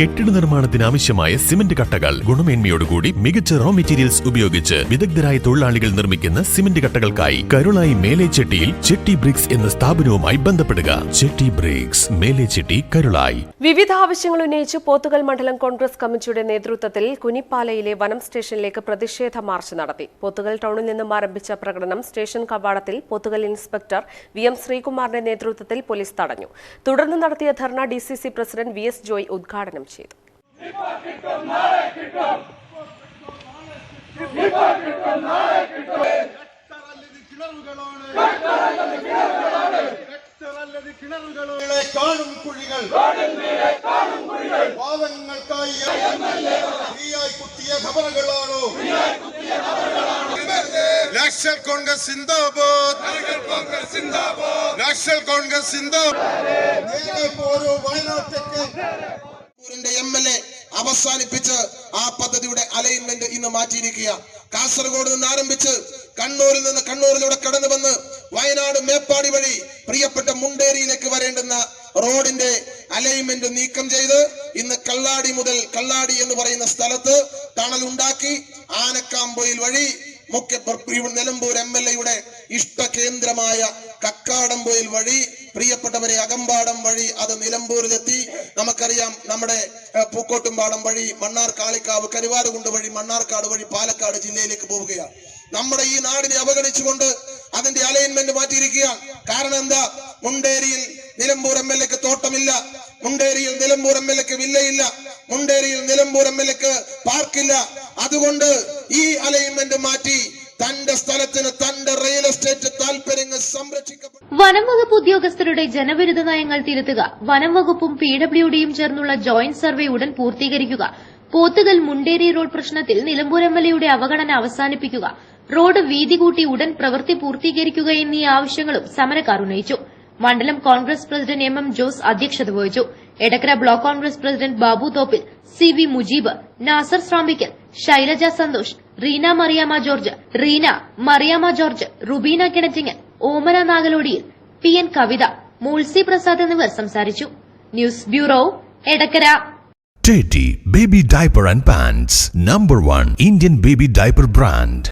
കെട്ടിട നിർമ്മാണത്തിന് ആവശ്യമായ സിമന്റ് കട്ടകൾ. ഗുണമേന്മയോടുകൂടി മികച്ച റോ മെറ്റീരിയൽസ് ഉപയോഗിച്ച് വിദഗ്ധരായ തൊഴിലാളികൾ നിർമ്മിക്കുന്ന സിമന്റ് കട്ടകൾക്കായി കരുളായി മേലേച്ചെട്ടിയിൽ ചെട്ടി ബ്രിക്സ് എന്ന സ്ഥാപനവുമായി ബന്ധപ്പെടുക. ചെട്ടി ബ്രിക്സ് മേലേച്ചെട്ടി കരുളായി. വിവിധ ആവശ്യങ്ങൾ ഉന്നയിച്ച് പോത്തുകൽ മണ്ഡലം കോൺഗ്രസ് കമ്മിറ്റിയുടെ നേതൃത്വത്തിൽ കുനിപ്പാലയിലെ വനം സ്റ്റേഷനിലേക്ക് പ്രതിഷേധ മാർച്ച് നടത്തി. പോത്തുകൽ ടൗണിൽ നിന്നും ആരംഭിച്ച പ്രകടനം സ്റ്റേഷൻ കവാടത്തിൽ പോത്തുകൽ ഇൻസ്പെക്ടർ വി എം ശ്രീകുമാറിന്റെ നേതൃത്വത്തിൽ പോലീസ് തടഞ്ഞു. തുടർന്ന് നടത്തിയ dharna D president V S Joy ഉദ്ഘാടനം ചെയ്തു. കാണും കുഴികൾ പാവങ്ങൾക്കായി കുത്തിയ ഖബറുകളാണോ നാഷണൽ കോൺഗ്രസ് സിന്ദാബാദ്. നാഷണൽ കോൺഗ്രസ് സിന്ദാബാദ്. വയനാട്ടേക്ക് ൂരിന്റെ എം എൽ എ അവസാനിപ്പിച്ച് ആ പദ്ധതിയുടെ അലൈൻമെന്റ് ഇന്ന് മാറ്റിയിരിക്കുക കാസർഗോഡ് നിന്ന് ആരംഭിച്ച് കണ്ണൂരിൽ നിന്ന് കണ്ണൂരിലൂടെ കടന്നു വന്ന് വയനാട് മേപ്പാടി വഴി പ്രിയപ്പെട്ട മുണ്ടേരിയിലേക്ക് വരേണ്ടുന്ന റോഡിന്റെ അലൈൻമെന്റ് നീക്കം ചെയ്ത് ഇന്ന് കള്ളാടി മുതൽ കള്ളാടി എന്ന് പറയുന്ന സ്ഥലത്ത് ടണൽ ഉണ്ടാക്കി ആനക്കാമ്പൊയിൽ വഴി മുഖ്യ നിലമ്പൂർ എം എൽ എയുടെ ഇഷ്ട കേന്ദ്രമായ കക്കാടംപൊയിൽ വഴി പ്രിയപ്പെട്ടവരെ അകമ്പാടം വഴി അത് നിലമ്പൂരിലെത്തി. നമുക്കറിയാം നമ്മുടെ പൂക്കോട്ടുംപാടം വഴി മണ്ണാർ കാളിക്കാവ് കരുവാരുകുണ്ട് വഴി മണ്ണാർക്കാട് വഴി പാലക്കാട് ജില്ലയിലേക്ക് പോവുകയാണ്. നമ്മുടെ ഈ നാടിനെ അവഗണിച്ചുകൊണ്ട് അതിന്റെ അലൈൻമെന്റ് മാറ്റിയിരിക്കുകയാണ്. കാരണം എന്താ? മുണ്ടേരിയിൽ നിലമ്പൂർ എം എൽ എക്ക് തോട്ടമില്ല. മുണ്ടേരിയിൽ നിലമ്പൂർ എം എൽ എക്ക് വില്ലയില്ല. മുണ്ടേരിയിൽ നിലമ്പൂർ എം എൽ എക്ക് പാർക്കില്ല. അതുകൊണ്ട് ഈ അലൈൻമെന്റ് മാറ്റി തന്റെ സ്ഥലത്തിന് തന്റെ റിയൽ എസ്റ്റേറ്റ് താല്പര്യങ്ങൾ സംരക്ഷിക്കപ്പെടും വനം വകുപ്പ് ഉദ്യോഗസ്ഥരുടെ ജനവിരുദ്ധ നയങ്ങൾ തിരുത്തുക. വനം വകുപ്പും പി ഡബ്ല്യുഡിയും ചേർന്നുള്ള ജോയിന്റ് സർവേ ഉടൻ പൂർത്തീകരിക്കുക. പോത്തുകൽ മുണ്ടേരി റോഡ് പ്രശ്നത്തിൽ നിലമ്പൂർ എം എൽ അവഗണന അവസാനിപ്പിക്കുക. റോഡ് വീതി കൂട്ടി ഉടൻ പ്രവൃത്തി പൂർത്തീകരിക്കുക എന്നീ ആവശ്യങ്ങളും സമരക്കാർ ഉന്നയിച്ചു. മണ്ഡലം Congress president M M Jose അധ്യക്ഷത വഹിച്ചു. Edakkara block Congress president Babu Thoppil C V Mujeeb Nasar Shrampikkal Shailaja Santhosh Reena Mariyama George Reena Mariyama George Rubeena Kinattingal Omana Nagalodiyil P N Kavitha Moolsi Prasad എന്നിവർ സംസാരിച്ചു. News bureau Edakkara. Teddy Baby Diaper and Pants Number 1 Indian Baby Diaper Brand.